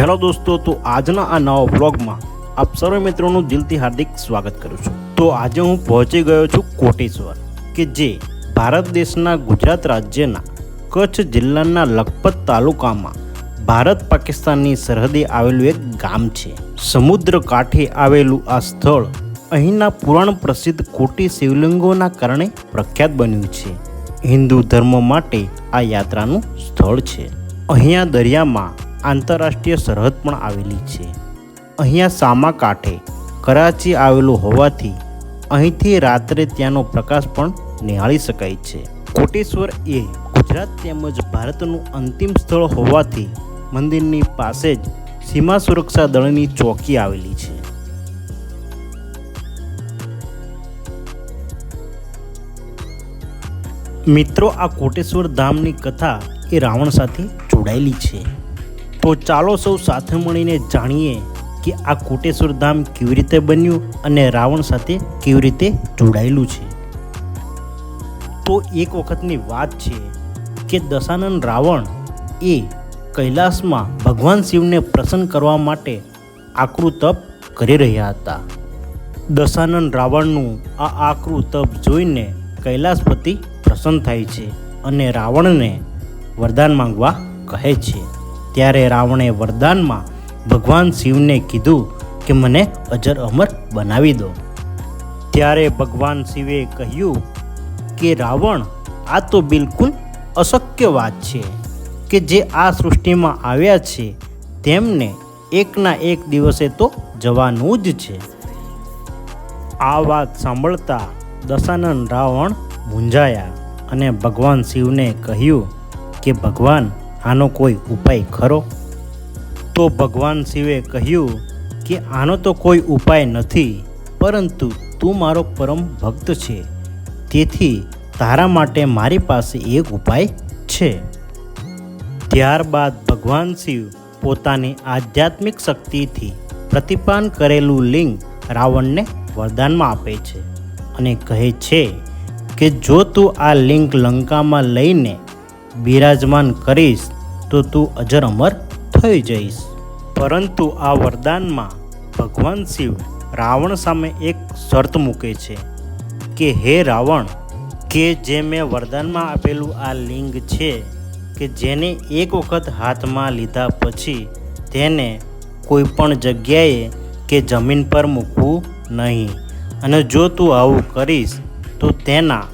Hello દોસ્તો, તો આજના આ નવા વ્લોગમાં આપ સર્વ મિત્રોનું દિલથી હાર્દિક સ્વાગત કરું છું. તો આજે હું પહોંચી ગયો છું કોટેશ્વર, કે જે ભારત દેશના ગુજરાત રાજ્યના કચ્છ જિલ્લાના લખપત તાલુકામાં ભારત પાકિસ્તાનની સરહદે આવેલું એક ગામ છે. સમુદ્ર કાંઠે આવેલું આ સ્થળ અહીંના પુરાણ પ્રસિદ્ધ કોટી શિવલિંગોના કારણે પ્રખ્યાત બન્યું છે. હિન્દુ ધર્મ માટે આ યાત્રાનું સ્થળ છે. અહીંયા દરિયામાં આંતરરાષ્ટ્રીય સરહદ પણ આવેલી છે. અહીંયા સામા કાંઠે કરાચી આવેલું હોવાથી અહીંથી રાત્રે ત્યાંનો પ્રકાશ પણ નિહાળી શકાય છે. કોટેશ્વર એ ગુજરાત તેમજ ભારતનું અંતિમ સ્થળ હોવાથી મંદિરની પાસે જ સીમા સુરક્ષા દળની ચોકી આવેલી છે. મિત્રો, આ કોટેશ્વર ધામની કથા એ રાવણ સાથે જોડાયેલી છે. તો ચાલો સૌ સાથે મળીને જાણીએ કે આ કોટેશ્વર ધામ કેવી રીતે બન્યું અને રાવણ સાથે કેવી રીતે જોડાયેલું છે. તો એક વખતની વાત છે કે દશાનંદ રાવણ એ કૈલાસમાં ભગવાન શિવને પ્રસન્ન કરવા માટે આકરું તપ કરી રહ્યા હતા. દશાનંદ રાવણનું આ આકરું તપ જોઈને કૈલાસપતિ પ્રસન્ન થાય છે અને રાવણને વરદાન માંગવા કહે છે. ત્યારે રાવણે વરદાનમાં ભગવાન શિવને કીધું કે મને અજર અમર બનાવી દો. ત્યારે ભગવાન શિવે કહ્યું કે રાવણ, આ તો બિલકુલ અશક્ય વાત છે કે જે આ સૃષ્ટિમાં આવ્યા છે તેમને એકના એક દિવસે તો જવાનું જ છે. આ વાત સાંભળતા દશાનંદ રાવણ મૂંઝાયા અને ભગવાન શિવને કહ્યું કે ભગવાન આનો કોઈ ઉપાય ખરો? તો ભગવાન શિવે કહ્યું કે આનો તો કોઈ ઉપાય નથી, પરંતુ તું મારો પરમ ભક્ત છે. તેથી તારા માટે મારી પાસે એક ઉપાય છે. ત્યારબાદ ભગવાન શિવ પોતાની આધ્યાત્મિક શક્તિથી પ્રતિપાન કરેલું લિંગ રાવણને વરદાનમાં આપે છે અને કહે છે કે જો તું આ લિંગ લંકામાં લઈને બિરાજમાન કરીશ તો તું અજર અમર થઈ જઈશ. પરંતુ આ વરદાનમાં ભગવાન શિવ રાવણ સામે એક શરત મૂકે છે કે હે રાવણ, કે જે મેં વરદાનમાં આપેલું આ લિંગ છે કે જેને એક વખત હાથમાં લીધા પછી તેને કોઈ પણ જગ્યાએ કે જમીન પર મૂકવું નહીં. અને જો તું આવું કરીશ તો તેના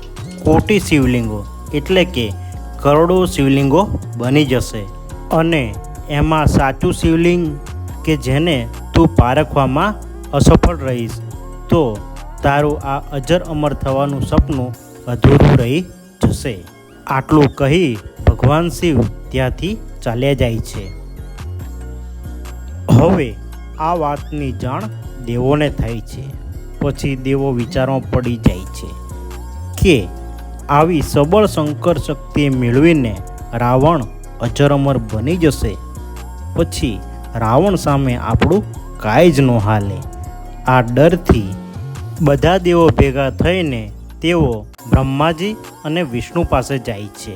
કોટી શિવલિંગો, એટલે કે કરોડો શિવલિંગો બની જશે. અને એમાં સાચું શિવલિંગ કે જેને તું પારખવામાં અસફળ રહીશ, તો તારું આ અજર અમર થવાનું સપનું અધૂરું રહી જશે. આટલું કહી ભગવાન શિવ ત્યાંથી ચાલ્યા જાય છે. હવે આ વાતની જાણ દેવોને થાય છે. પછી દેવો વિચારમાં પડી જાય છે કે આવી સબળ શંકર શક્તિ મેળવીને રાવણ અજર અમર બની જશે. પછી રાવણ સામે આપણું કાંઈ જ ન હાલે. આ ડરથી બધા દેવો ભેગા થઈને તેઓ બ્રહ્માજી અને વિષ્ણુ પાસે જાય છે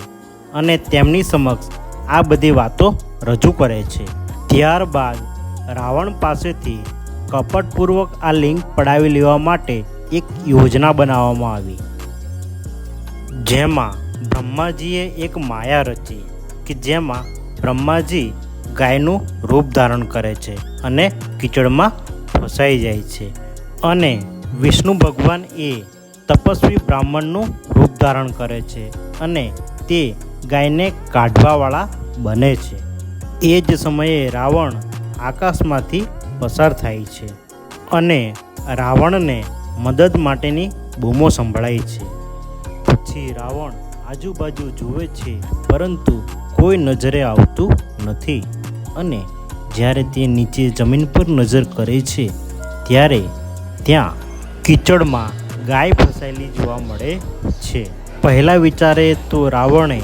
અને તેમની સમક્ષ આ બધી વાતો રજૂ કરે છે. ત્યારબાદ રાવણ પાસેથી કપટપૂર્વક આ લિંગ પડાવી લેવા માટે એક યોજના બનાવવામાં આવી. જેમાં બ્રહ્માજીએ એક માયા રચી કે જેમાં બ્રહ્માજી ગાયનું રૂપ ધારણ કરે છે અને કીચડમાં ફસાઈ જાય છે. અને વિષ્ણુ ભગવાન એ તપસ્વી બ્રાહ્મણનું રૂપ ધારણ કરે છે અને તે ગાયને કાઢવાવાળા બને છે. એ જ સમયે રાવણ આકાશમાંથી પસાર થાય છે અને રાવણને મદદ માટેની બૂમો સંભળાય છે. પછી રાવણ આજુબાજુ જુએ છે, પરંતુ કોઈ નજરે આવતું નથી. અને જ્યારે તે નીચે જમીન પર નજર કરે છે, ત્યારે ત્યાં કીચડમાં ગાય ફસાયેલી જોવા મળે છે. પહેલા વિચારે તો રાવણે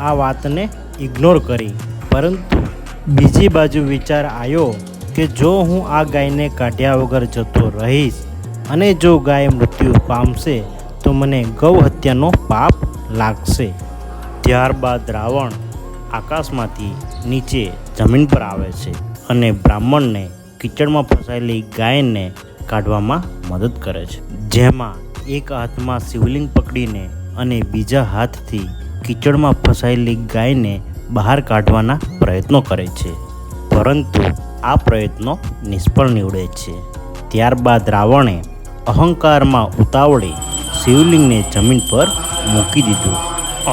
આ વાતને ઇગ્નોર કરી, પરંતુ બીજી બાજુ વિચાર આવ્યો કે જો હું આ ગાયને કાઢ્યા વગર જતો રહીશ, અને જો ગાય મૃત્યુ પામશે તો મને ગૌ હત્યાનો પાપ લાગશે. ત્યારબાદ રાવણ આકાશમાંથી નીચે જમીન પર આવે છે અને બ્રાહ્મણને કીચડમાં ફસાયેલી ગાયને કાઢવામાં મદદ કરે છે. જેમાં એક હાથમાં શિવલિંગ પકડીને અને બીજા હાથથી કીચડમાં ફસાયેલી ગાયને બહાર કાઢવાના પ્રયત્નો કરે છે. પરંતુ આ પ્રયત્નો નિષ્ફળ નીવડે છે. ત્યારબાદ રાવણે અહંકારમાં ઉતાવળે શિવલિંગને જમીન પર મૂકી દીધું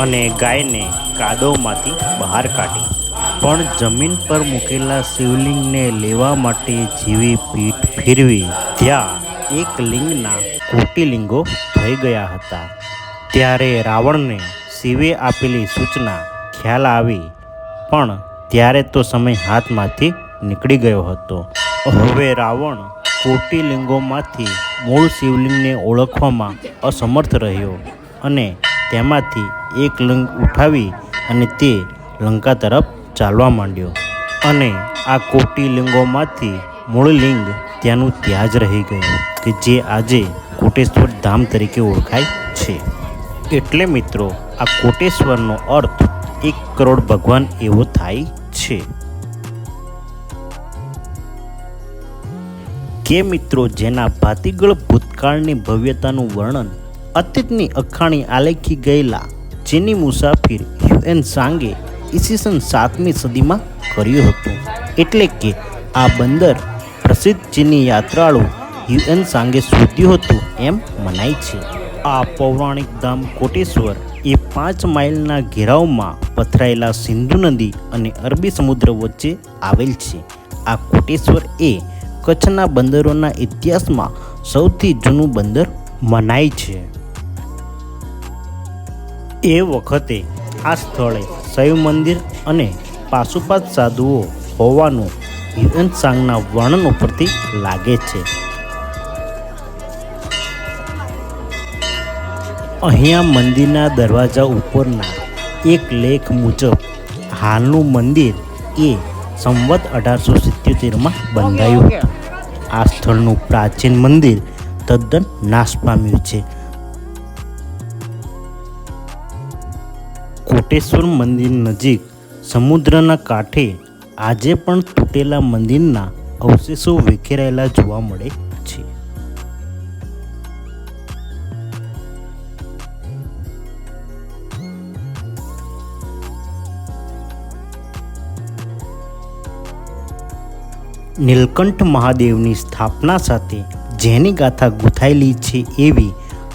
અને ગાયને કાદવમાંથી બહાર કાઢી. પણ જમીન પર મૂકેલા શિવલિંગને લેવા માટે જેવી પીઠ ફેરવી ત્યાં એક લિંગના કોટિલિંગો થઈ ગયા હતા. ત્યારે રાવણને શિવે આપેલી સૂચના ખ્યાલ આવી, પણ ત્યારે તો સમય હાથમાંથી નીકળી ગયો હતો. હવે રાવણ કોટી લિંગોમાંથી મૂળ શિવલિંગને ઓળખવામાં અસમર્થ રહ્યો અને તેમાંથી એક લિંગ ઉઠાવી અને તે લંકા તરફ ચાલવા માંડ્યો. અને આ કોટી લિંગોમાંથી મૂળ લિંગ ત્યાંનું ત્યાં જ રહી ગયું, કે જે આજે કોટેશ્વર ધામ તરીકે ઓળખાય છે. એટલે મિત્રો, આ કોટેશ્વરનો અર્થ એક કરોડ ભગવાન એવો થાય છે. કે મિત્રો જેના ભાતીગળ ભૂતકાળની ભવ્યતાનું વર્ણન અતીતની અખાણી આલેખી ગયેલા જેની મુસાફિર યુએન સાંગે ઈસવીસન સાતમી સદીમાં કર્યું હતું. એટલે કે આ બંદર પ્રસિદ્ધ ચીની યાત્રાળુ યુએન સાંગે શોધ્યું હતું એમ મનાય છે. આ પૌરાણિક ધામ કોટેશ્વર એ પાંચ માઇલના ઘેરાવમાં પથરાયેલા સિંધુ નદી અને અરબી સમુદ્ર વચ્ચે આવેલ છે. આ કોટેશ્વર એ કચ્છના બંદરોના ઇતિહાસમાં સૌથી જૂનું બંદર મનાય છે. એ વખતે આ સ્થળે શૈવ મંદિર અને પાશુપાત સાધુઓ હોવાનું સાંગના વર્ણન ઉપરથી લાગે છે. અહીંયા મંદિરના દરવાજા ઉપરના એક લેખ મુજબ, હાલનું મંદિર એ સંવત અઢારસો સિત્યોતેરમાં બંધાયું. હતું આ સ્થળનું પ્રાચીન મંદિર તદ્દન નાશ પામ્યું છે. કોટેશ્વર મંદિર નજીક સમુદ્રના કાંઠે આજે પણ તૂટેલા મંદિરના અવશેષો વિખેરાયેલા જોવા મળે નીલકંઠ મહાદેવની સ્થાપના સાથે જેની ગાથા ગૂંથાયેલી છે એવી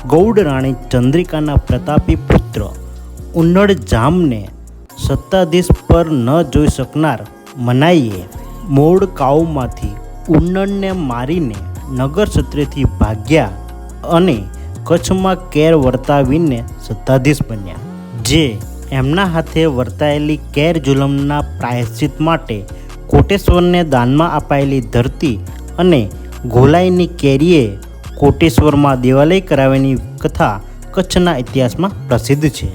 ગૌડ રાણી ચંદ્રિકાના પ્રતાપી પુત્ર ઉન્નળ જામને સત્તાધીશ પર ન જોઈ શકનાર મનાઈએ મોડ કાઉમાંથી ઉન્નળને મારીને નગર સત્રેથી ભાગ્યા અને કચ્છમાં કેર વર્તાવીને સત્તાધીશ બન્યા, જે એમના હાથે વર્તાયેલી કેર જુલમના પ્રાયશ્ચિત માટે કોટેશ્વરને દાનમાં અપાયેલી ધરતી અને ગોલાઈની કેરીએ કોટેશ્વરમાં દેવાલય કરાવ્યાની કથા કચ્છના ઇતિહાસમાં પ્રસિદ્ધ છે.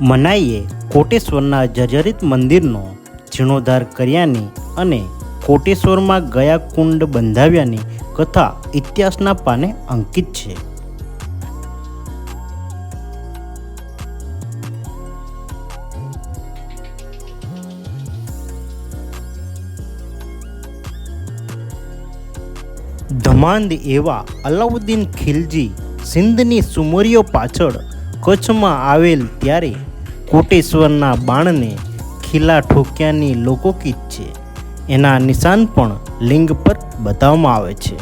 મનાઈએ કોટેશ્વરના જર્જરિત મંદિરનો જીર્ણોદ્ધાર કર્યાની અને કોટેશ્વરમાં ગયા કુંડ બંધાવ્યાની કથા ઇતિહાસના પાને અંકિત છે. ધમાંદ એવા અલાઉદ્દીન ખિલજી સિંધની સુમરીઓ પાછળ કચ્છમાં આવેલ ત્યારે કોટેશ્વરના બાણને ખીલા ઠોક્યાની લોકોકીત છે. એના નિશાન પણ લિંગ પર બતાવવામાં આવે છે.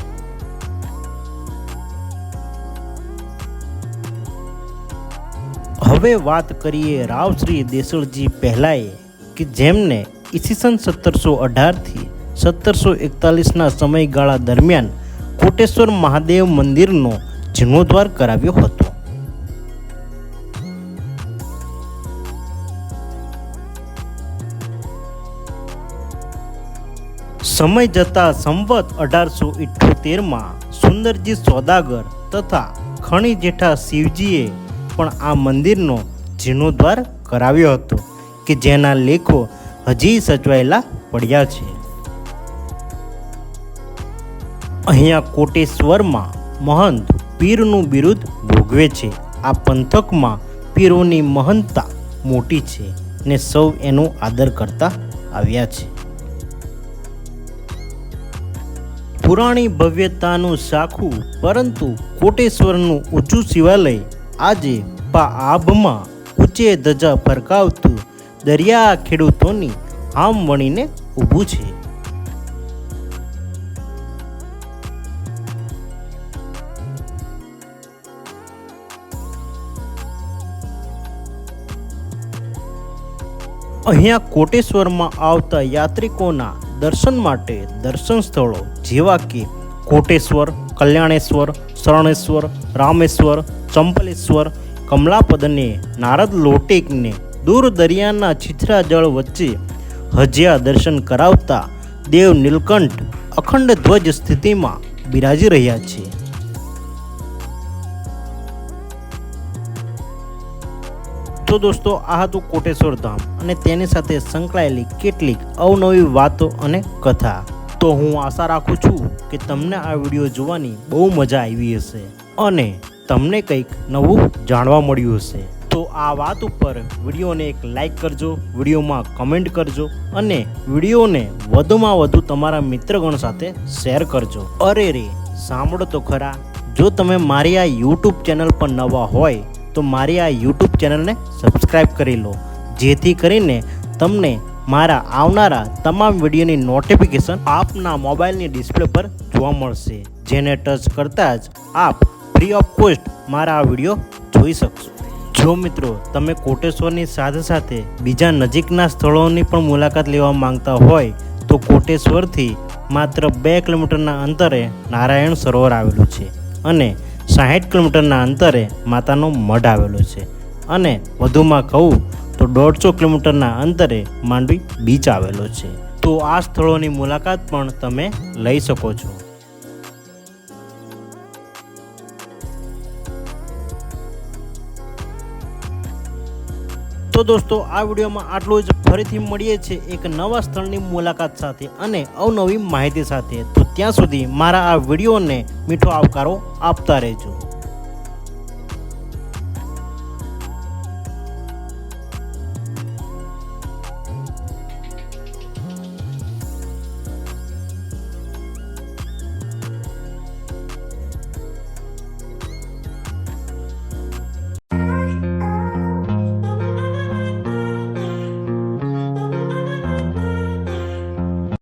હવે વાત કરીએ રાવશ્રી દેસળજી પહેલાએ, કે જેમને ઈસવીસન સત્તરસો અઢારથી સત્તરસો એકતાલીસના સમયગાળા દરમિયાન કોટેશ્વર મહાદેવ મંદિરનો જીર્ણોદ્ધાર કરાવ્યો હતો. સમય જતાં સંવત અઢારસો ઇઠ્યોતેરમાં સુંદરજી સોદાગર તથા ખણી જેઠા શિવજીએ પણ આ મંદિરનો જીર્ણોદ્ધાર કરાવ્યો હતો કે જેના લેખો હજી સચવાયેલા પડ્યા છે. અહીંયા કોટેશ્વરમાં મહંત પીરનું બિરુદ ભોગવે છે. આ પંથકમાં પીરોની મહંતતા મોટી છે ને સૌ એનો આદર કરતા આવ્યા છે. પુરાણી ભવ્યતાનું શાખું પરંતુ કોટેશ્વરનું ઊંચું શિવાલય આજે પા આભમાં ઊંચે ધજા ફરકાવતું દરિયા ખેડૂતોની આમ વણીને ઊભું છે. અહીંયા કોટેશ્વરમાં આવતા યાત્રિકોના દર્શન માટે દર્શન સ્થળો જેવા કે કોટેશ્વર, કલ્યાણેશ્વર, શરણેશ્વર, રામેશ્વર, ચંપલેશ્વર કમલાપદને નારદ લોટેકને દૂર દરિયાના છીછરા જળ વચ્ચે હજિયા દર્શન કરાવતા દેવ નીલકંઠ અખંડ ધ્વજ સ્થિતિમાં બિરાજી રહ્યા છે. તો દોસ્તો, આ હતું કોટેશ્વર ધામ અને તેની સાથે સંકળાયેલી કેટલીક અવનવી વાતો અને કથા. તો હું આશા રાખું છું કે તમને આ વીડિયો જોવાની બહુ મજા આવી હશે અને તમને કંઈક નવું જાણવા મળ્યું હશે. તો આ વાત ઉપર વિડીયોને એક લાઈક કરજો, વિડીયોમાં કમેન્ટ કરજો અને વિડીયોને વધુમાં વધુ તમારા મિત્રગણ સાથે શેર કરજો. અરે રે, સાંભળો તો ખરા. જો તમે મારી આ યુટ્યુબ ચેનલ પર નવા હોય તો મારી આ યુટ્યુબ ચેનલને સબસ્ક્રાઈબ કરી લો. જેથી કરીને તમને મારા આવનારા તમામ વિડીયોની નોટિફિકેશન આપના મોબાઈલની ડિસ્પ્લે પર જોવા મળશે. જેને ટચ કરતાં જ આપ ફ્રી ઓફ કોસ્ટ મારા આ વીડિયો જોઈ શકશો. જો મિત્રો, તમે કોટેશ્વરની સાથે સાથે બીજા નજીકના સ્થળોની પણ મુલાકાત લેવા માંગતા હોય, તો કોટેશ્વરથી માત્ર બે કિલોમીટરના અંતરે નારાયણ સરોવર આવેલું છે. અને સાહીઠ કિલોમીટરના અંતરે માતાનો મઢ આવેલો છે. અને વધુમાં કહું તો દોઢસો કિલોમીટરના અંતરે માંડવી બીચ આવેલો છે. તો આ સ્થળોની મુલાકાત પણ તમે લઈ શકો છો. તો દોસ્તો, આ વિડીયોમાં આટલું જ. ફરીથી મળીએ છીએ એક નવા સ્થળની મુલાકાત સાથે અને અવનવી માહિતી સાથે. તો ત્યાં સુધી મારા આ વિડીયોને મીઠો આવકારો આપતા રહેજો.